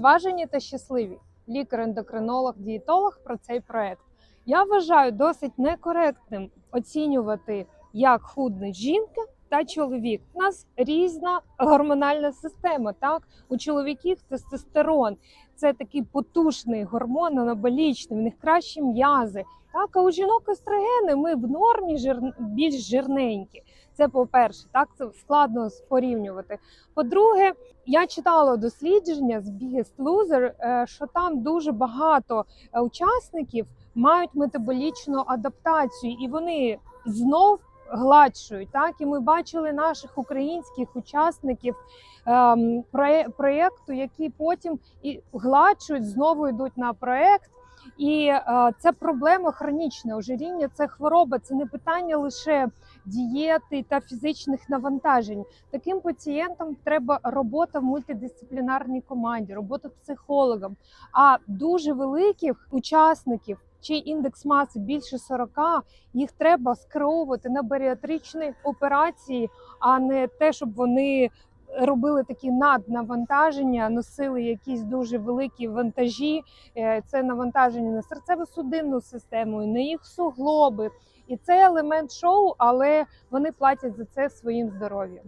Зважені та щасливі. Лікар-ендокринолог, дієтолог про цей проект. Я вважаю досить некоректним оцінювати, як худне жінка та чоловік. У нас різна гормональна система. Так, у чоловіків тестостерон це такий потужний гормон анаболічний, в них кращі м'язи. Так, а у жінок естрогени ми в нормі жир... більш жирненькі. Це по-перше, так це складно порівнювати. По-друге, я читала дослідження з Biggest Loser, е, що там дуже багато е, учасників мають метаболічну адаптацію, і вони знов гладшують. Так, і ми бачили наших українських учасників ем, проєкту, які потім і гладшують, знову йдуть на проєкт. І е, це проблема хронічна. Ожиріння це хвороба, це не питання лише дієти та фізичних навантажень. Таким пацієнтам треба робота в мультидисциплінарній команді, робота психологом. А дуже великих учасників, чий індекс маси більше 40, їх треба скеровувати на баріатричні операції, а не те, щоб вони робили такі наднавантаження, носили якісь дуже великі вантажі. Е, Це навантаження на серцево-судинну систему, на їх суглоби. І це елемент шоу, але вони платять за це своїм здоров'ям.